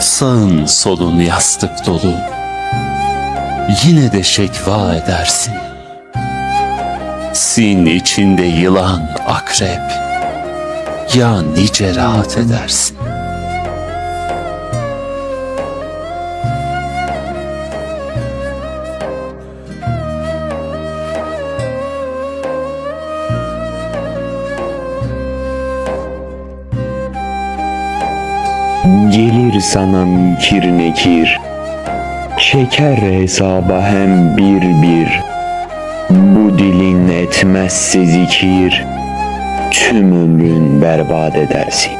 Sağın solun yastık dolu. Yine de şekva edersin. Sin içinde yılan, akrep. Ya nice rahat edersin. Gelir sana mükir nekir Çeker hesaba hem bir bir. Bu dilin etmezse zikir Tüm ömrün berbat edersin